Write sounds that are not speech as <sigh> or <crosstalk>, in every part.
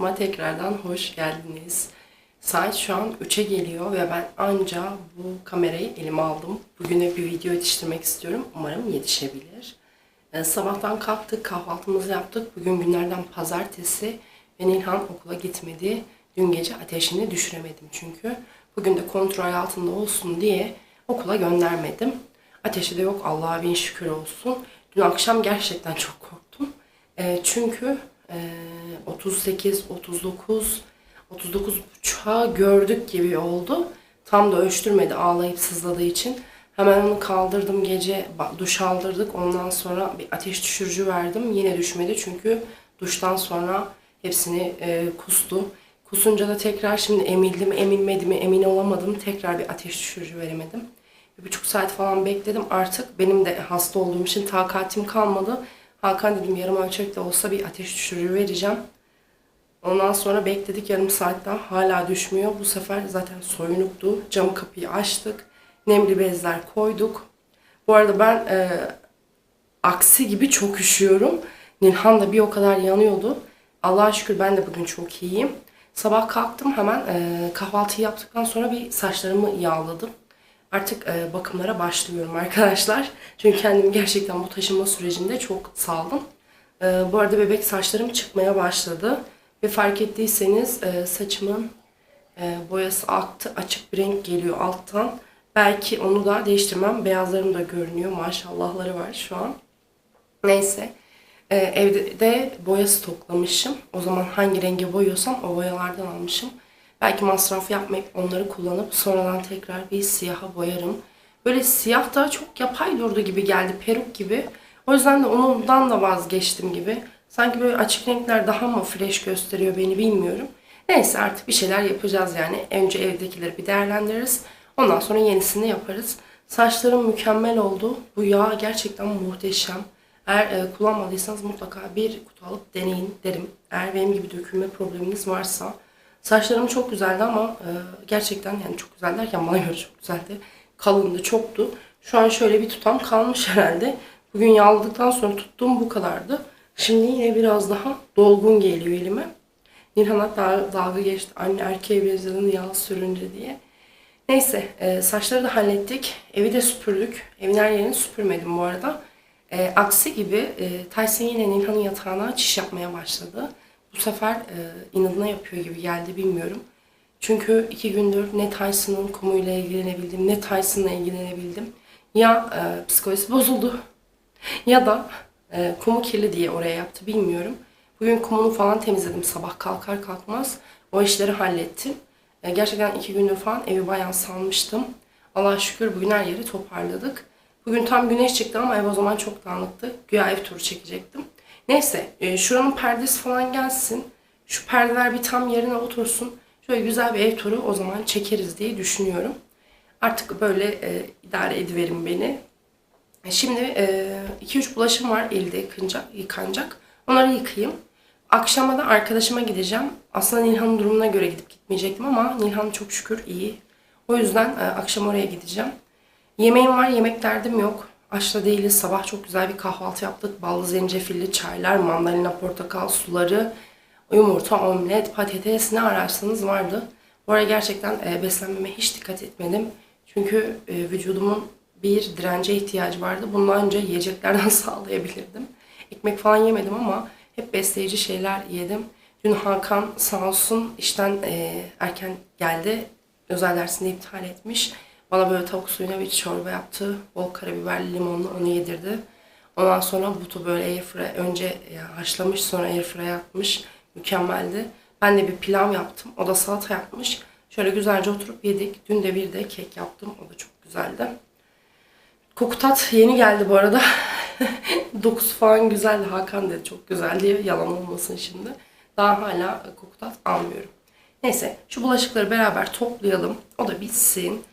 hayatıma tekrardan hoş geldiniz. Saat şu an 3'e geliyor ve ben anca bu kamerayı elime aldım. Bugüne bir video yetiştirmek istiyorum. Umarım yetişebilir. Ee, sabahtan kalktık, kahvaltımızı yaptık. Bugün günlerden pazartesi ve Nilhan okula gitmedi. Dün gece ateşini düşüremedim çünkü. Bugün de kontrol altında olsun diye okula göndermedim. Ateşi de yok Allah'a bin şükür olsun. Dün akşam gerçekten çok korktum. E, çünkü 38, 39, 39 buçuğa gördük gibi oldu. Tam da ölçtürmedi ağlayıp sızladığı için. Hemen onu kaldırdım gece duş aldırdık. Ondan sonra bir ateş düşürücü verdim. Yine düşmedi çünkü duştan sonra hepsini e, kustu. Kusunca da tekrar şimdi emildi mi emilmedi mi emin olamadım. Tekrar bir ateş düşürücü veremedim. Bir buçuk saat falan bekledim. Artık benim de hasta olduğum için takatim kalmadı. Hakan dedim yarım ölçek de olsa bir ateş düşürücü vereceğim. Ondan sonra bekledik yarım saat daha hala düşmüyor. Bu sefer zaten soyunuktu. Camı kapıyı açtık. Nemli bezler koyduk. Bu arada ben e, aksi gibi çok üşüyorum. Nilhan da bir o kadar yanıyordu. Allah'a şükür ben de bugün çok iyiyim. Sabah kalktım hemen e, kahvaltıyı yaptıktan sonra bir saçlarımı yağladım. Artık e, bakımlara başlıyorum arkadaşlar. Çünkü kendimi gerçekten bu taşınma sürecinde çok saldım. E, bu arada bebek saçlarım çıkmaya başladı. Ve fark ettiyseniz e, saçımın e, boyası aktı. Açık bir renk geliyor alttan. Belki onu da değiştirmem. Beyazlarım da görünüyor. Maşallahları var şu an. Neyse. Ee, evde de boya stoklamışım. O zaman hangi renge boyuyorsam o boyalardan almışım. Belki masraf yapmayıp onları kullanıp sonradan tekrar bir siyaha boyarım. Böyle siyah da çok yapay durdu gibi geldi. Peruk gibi. O yüzden de ondan da vazgeçtim gibi. Sanki böyle açık renkler daha mı fresh gösteriyor beni bilmiyorum. Neyse artık bir şeyler yapacağız yani. Önce evdekileri bir değerlendiririz. Ondan sonra yenisini yaparız. Saçlarım mükemmel oldu. Bu yağ gerçekten muhteşem. Eğer e, kullanmadıysanız mutlaka bir kutu alıp deneyin derim. Eğer benim gibi dökülme probleminiz varsa. Saçlarım çok güzeldi ama e, gerçekten yani çok güzel derken bana <laughs> göre çok güzeldi. Kalındı, çoktu. Şu an şöyle bir tutam kalmış herhalde. Bugün yağladıktan sonra tuttuğum bu kadardı. Şimdi yine biraz daha dolgun geliyor elime. Nilhan hatta dalga geçti. Anne erkeğe benzedin yağ sürünce diye. Neyse e, saçları da hallettik. Evi de süpürdük. Evin her yerini süpürmedim bu arada. E, aksi gibi e, Tyson yine Nilhan'ın yatağına çiş yapmaya başladı. Bu sefer e, inadına yapıyor gibi geldi bilmiyorum. Çünkü iki gündür ne Tyson'ın kumuyla ilgilenebildim ne Tyson'la ilgilenebildim. Ya e, psikolojisi bozuldu ya da e, kumu kirli diye oraya yaptı bilmiyorum. Bugün kumunu falan temizledim sabah kalkar kalkmaz. O işleri hallettim. E, gerçekten iki gündür falan evi bayağı salmıştım. Allah'a şükür bugün her yeri toparladık. Bugün tam güneş çıktı ama ev o zaman çok dağınıktı. Güya ev turu çekecektim. Neyse e, şuranın perdesi falan gelsin. Şu perdeler bir tam yerine otursun. Şöyle güzel bir ev turu o zaman çekeriz diye düşünüyorum. Artık böyle e, idare ediverin beni. E, Şimdi 2-3 bulaşım var elde yıkanacak, yıkanacak. Onları yıkayayım. Akşama da arkadaşıma gideceğim. Aslında Nilhan'ın durumuna göre gidip gitmeyecektim ama Nilhan çok şükür iyi. O yüzden e, akşam oraya gideceğim. Yemeğim var, yemek derdim yok. Açta değiliz. Sabah çok güzel bir kahvaltı yaptık. Ballı zencefilli çaylar, mandalina, portakal suları, yumurta, omlet, patates ne ararsanız vardı. Bu arada gerçekten e, beslenmeme hiç dikkat etmedim. Çünkü e, vücudumun bir dirence ihtiyacı vardı. Bundan önce yiyeceklerden <laughs> sağlayabilirdim. Ekmek falan yemedim ama hep besleyici şeyler yedim. Dün Hakan sağ olsun işten e, erken geldi. Özel dersini iptal etmiş. Bana böyle tavuk suyuna bir çorba yaptı. Bol karabiberli limonlu onu yedirdi. Ondan sonra butu böyle airfryer önce ya, haşlamış sonra airfryer'a atmış. Mükemmeldi. Ben de bir pilav yaptım. O da salata yapmış. Şöyle güzelce oturup yedik. Dün de bir de kek yaptım. O da çok güzeldi. Kokutat yeni geldi bu arada. <laughs> Dokusu falan güzeldi. Hakan dedi çok güzel diye. Yalan olmasın şimdi. Daha hala kokutat almıyorum. Neyse şu bulaşıkları beraber toplayalım. O da bitsin.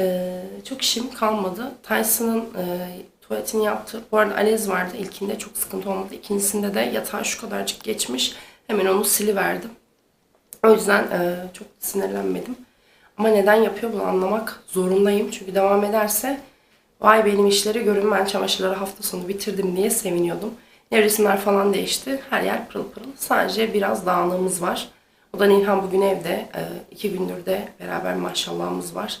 Ee, çok işim kalmadı. Tyson'ın e, tuvaletini yaptı. Bu arada alez vardı. İlkinde çok sıkıntı olmadı. İkincisinde de yatağı şu kadarcık geçmiş. Hemen onu siliverdim. O yüzden e, çok sinirlenmedim. Ama neden yapıyor bunu anlamak zorundayım. Çünkü devam ederse vay benim işleri görün ben çamaşırları hafta sonu bitirdim diye seviniyordum. Nevresimler falan değişti. Her yer pırıl pırıl. Sadece biraz dağınığımız var. O da Nilhan bugün evde. E, iki gündür de beraber maşallahımız var.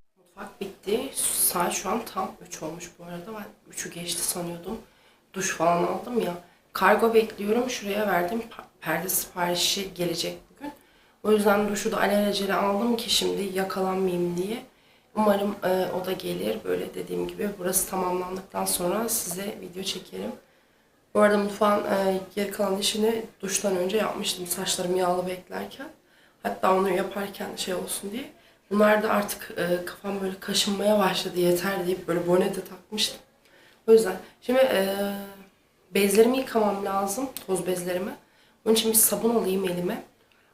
Saat şu an tam 3 olmuş bu arada. Ben 3'ü geçti sanıyordum. Duş falan aldım ya. Kargo bekliyorum. Şuraya verdim. Perde siparişi gelecek bugün. O yüzden duşu da alelacele aldım ki şimdi yakalanmayayım diye. Umarım e, o da gelir. Böyle dediğim gibi burası tamamlandıktan sonra size video çekerim. Bu arada mutfağın e, geri kalan işini duştan önce yapmıştım. Saçlarım yağlı beklerken. Hatta onu yaparken şey olsun diye. Bunlar da artık e, kafam böyle kaşınmaya başladı yeter deyip böyle bone de takmıştım. O yüzden şimdi e, bezlerimi yıkamam lazım. Toz bezlerimi. Onun için bir sabun alayım elime.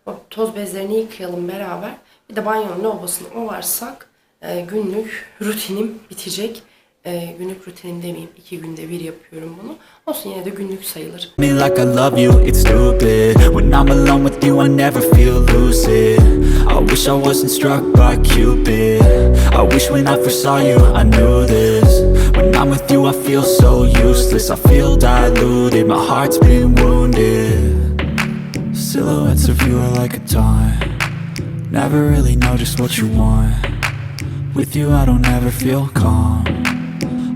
O toz bezlerini yıkayalım beraber. Bir de banyonun lavabosunu ovarsak e, günlük rutinim bitecek. E, günlük rutinim demeyeyim. iki günde bir yapıyorum bunu. Olsun yine de günlük sayılır. like I love you, it's stupid. When I'm alone with you, I never feel lucid. I wish I wasn't struck by Cupid. I wish when I first saw you, I knew this. When I'm with you, I feel so useless. I feel diluted, my heart's been wounded. Silhouettes of you are like a taunt. Never really know just what you want. With you, I don't ever feel calm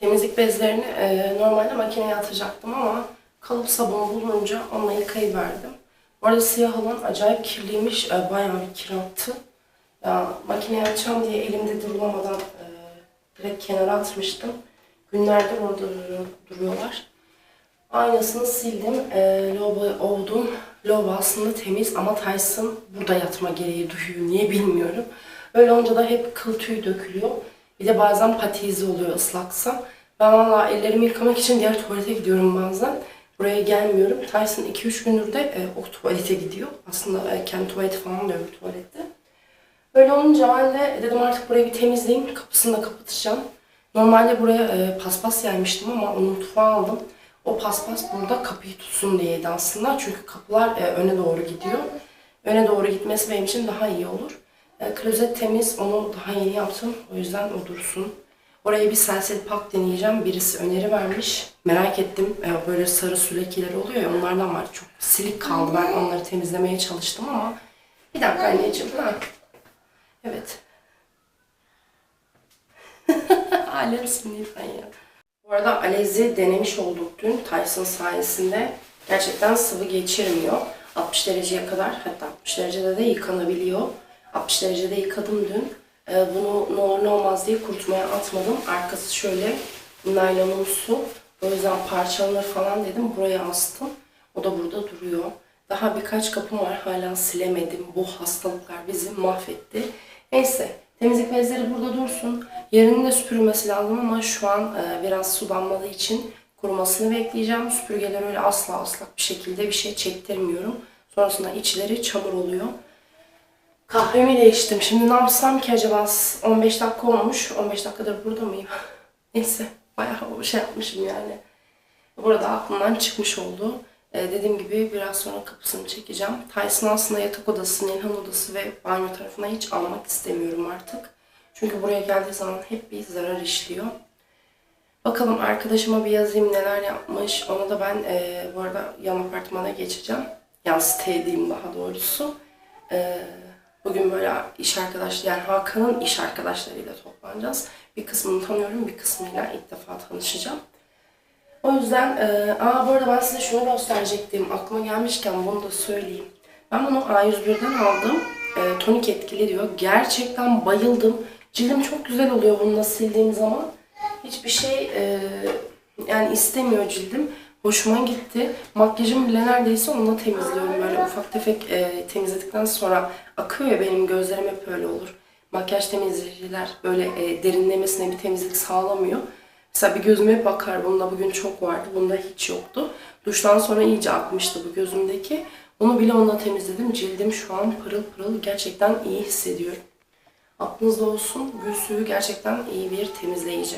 Temizlik bezlerini e, normalde makineye atacaktım ama kalıp sabunu bulunca onunla yıkayıverdim. Bu arada siyah olan acayip kirliymiş. E, bayağı bir kirattı. Ya, makineye atacağım diye elimde durulamadan e, direkt kenara atmıştım. Günlerdir orada duruyor- duruyorlar. Aynasını sildim. E, lavabo ovdum. Lavabo aslında temiz ama Tyson burada yatma gereği duyuyor. Niye bilmiyorum. Öyle olunca da hep kıl tüy dökülüyor. Bir de bazen pati izi oluyor ıslaksa. Ben valla ellerimi yıkamak için diğer tuvalete gidiyorum bazen. Buraya gelmiyorum. Tyson 2-3 gündür de e, o tuvalete gidiyor. Aslında e, kendi tuvaleti falan da öbür tuvalette. Böyle olunca ben de dedim artık burayı bir temizleyeyim. Kapısını da kapatacağım. Normalde buraya e, paspas yaymıştım ama onu mutfağa aldım. O paspas burada kapıyı tutsun diyeydi aslında. Çünkü kapılar e, öne doğru gidiyor. Öne doğru gitmesi benim için daha iyi olur. E, klozet temiz, onu daha yeni yaptım. O yüzden o dursun. Oraya bir selsel pak deneyeceğim. Birisi öneri vermiş. Merak ettim. E, böyle sarı su lekeleri oluyor ya onlardan var. Çok silik kaldı. Ben onları temizlemeye çalıştım ama. Bir dakika anneciğim. Ha. Evet. <laughs> Alemsin Nilfen ya. Bu arada Alez'i denemiş olduk dün Tyson sayesinde. Gerçekten sıvı geçirmiyor. 60 dereceye kadar hatta 60 derecede de yıkanabiliyor. 60 derecede yıkadım dün. Ee, bunu ne olur ne olmaz diye kurutmaya atmadım. Arkası şöyle naylonumsu. O yüzden parçalanır falan dedim. Buraya astım. O da burada duruyor. Daha birkaç kapım var. Hala silemedim. Bu hastalıklar bizi mahvetti. Neyse. Temizlik bezleri burada dursun. Yerinin de süpürülmesi lazım ama şu an e, biraz sulanmadığı için kurumasını bekleyeceğim. Süpürgeler öyle asla ıslak bir şekilde bir şey çektirmiyorum. Sonrasında içleri çamur oluyor. Kahvemi de. Şimdi ne yapsam ki acaba? 15 dakika olmuş. 15 dakikadır burada mıyım? <laughs> Neyse. Bayağı şey yapmışım yani. Burada aklımdan çıkmış oldu. Ee, dediğim gibi biraz sonra kapısını çekeceğim. Tyson aslında yatak odası, Nilhan odası ve banyo tarafına hiç almak istemiyorum artık. Çünkü buraya geldiği zaman hep bir zarar işliyor. Bakalım arkadaşıma bir yazayım neler yapmış. Onu da ben e, bu arada yan apartmana geçeceğim. Yan siteye diyeyim daha doğrusu. E, bugün böyle iş arkadaş yani Hakan'ın iş arkadaşlarıyla toplanacağız. Bir kısmını tanıyorum, bir kısmıyla ilk defa tanışacağım. O yüzden, e, aa bu arada ben size şunu gösterecektim. Aklıma gelmişken bunu da söyleyeyim. Ben bunu A101'den aldım. E, tonik etkili diyor. Gerçekten bayıldım. Cildim çok güzel oluyor bununla sildiğim zaman. Hiçbir şey e, yani istemiyor cildim. Hoşuma gitti. Makyajım bile neredeyse onunla temizliyorum. Böyle ufak tefek e, temizledikten sonra akıyor ya benim gözlerim hep öyle olur. Makyaj temizleyiciler böyle e, derinlemesine bir temizlik sağlamıyor. Mesela bir gözüme hep. Bunda bugün çok vardı. Bunda hiç yoktu. Duştan sonra iyice akmıştı bu gözümdeki. Onu bile onunla temizledim. Cildim şu an pırıl pırıl. Gerçekten iyi hissediyorum. Aklınızda olsun. Gül suyu gerçekten iyi bir temizleyici.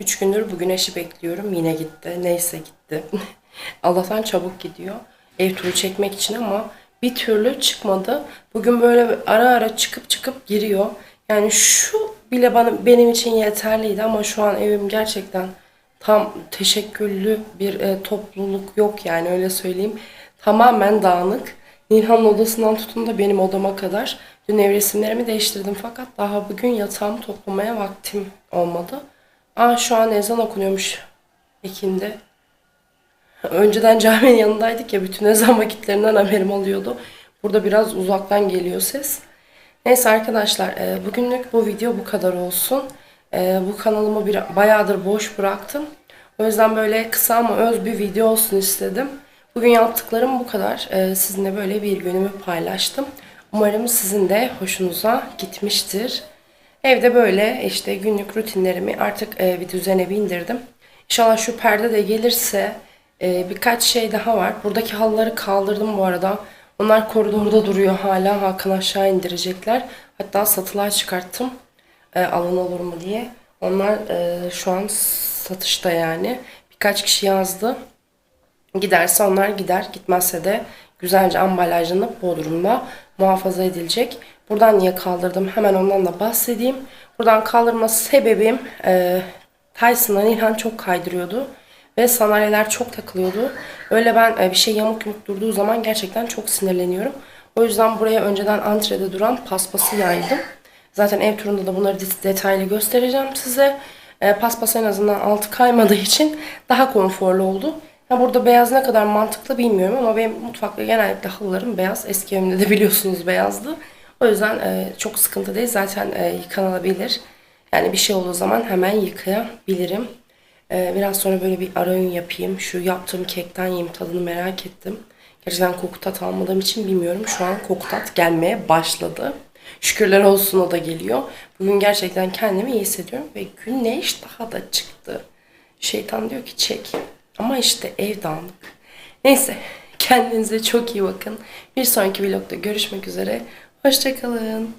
Üç gündür bu güneşi bekliyorum. Yine gitti. Neyse gitti. <laughs> Allah'tan çabuk gidiyor. Ev turu çekmek için ama bir türlü çıkmadı. Bugün böyle ara ara çıkıp çıkıp giriyor. Yani şu bile bana benim için yeterliydi ama şu an evim gerçekten tam teşekküllü bir e, topluluk yok yani öyle söyleyeyim. Tamamen dağınık. Nilhan'ın odasından tutun da benim odama kadar. Dün ev resimlerimi değiştirdim fakat daha bugün yatağımı toplamaya vaktim olmadı. Aa şu an ezan okunuyormuş ikindi. Önceden caminin yanındaydık ya bütün ezan vakitlerinden haberim oluyordu. Burada biraz uzaktan geliyor ses. Neyse arkadaşlar e, bugünlük bu video bu kadar olsun. E, Bu kanalımı bir, bayağıdır boş bıraktım. O yüzden böyle kısa ama öz bir video olsun istedim. Bugün yaptıklarım bu kadar. E, Sizinle böyle bir günümü paylaştım. Umarım sizin de hoşunuza gitmiştir. Evde böyle işte günlük rutinlerimi artık bir düzene bindirdim. İnşallah şu perde de gelirse birkaç şey daha var. Buradaki halıları kaldırdım bu arada. Onlar koridorda duruyor hala. Hakan aşağı indirecekler. Hatta satılar çıkarttım. E, alan olur mu diye. Onlar e, şu an satışta yani. Birkaç kişi yazdı. Giderse onlar gider. Gitmezse de güzelce ambalajlanıp Bodrum'da muhafaza edilecek. Buradan niye kaldırdım? Hemen ondan da bahsedeyim. Buradan kaldırma sebebim e, Tyson'la Nilhan çok kaydırıyordu. Ve sandalyeler çok takılıyordu. Öyle ben e, bir şey yamuk yumuk durduğu zaman gerçekten çok sinirleniyorum. O yüzden buraya önceden antrede duran paspası yaydım. Zaten ev turunda da bunları det- detaylı göstereceğim size. E, paspas en azından altı kaymadığı için daha konforlu oldu. Ha burada beyaz ne kadar mantıklı bilmiyorum ama benim mutfakta genellikle halılarım beyaz. Eski evimde de biliyorsunuz beyazdı. O yüzden e, çok sıkıntı değil. Zaten e, yıkanabilir. Yani bir şey olduğu zaman hemen yıkayabilirim. E, biraz sonra böyle bir ara öğün yapayım. Şu yaptığım kekten yiyeyim tadını merak ettim. Gerçekten koku tat almadığım için bilmiyorum. Şu an koku tat gelmeye başladı. Şükürler olsun o da geliyor. Bugün gerçekten kendimi iyi hissediyorum ve güneş daha da çıktı. Şeytan diyor ki çek. Ama işte ev dağınık. Neyse <laughs> kendinize çok iyi bakın. Bir sonraki vlogda görüşmek üzere. Hoşçakalın.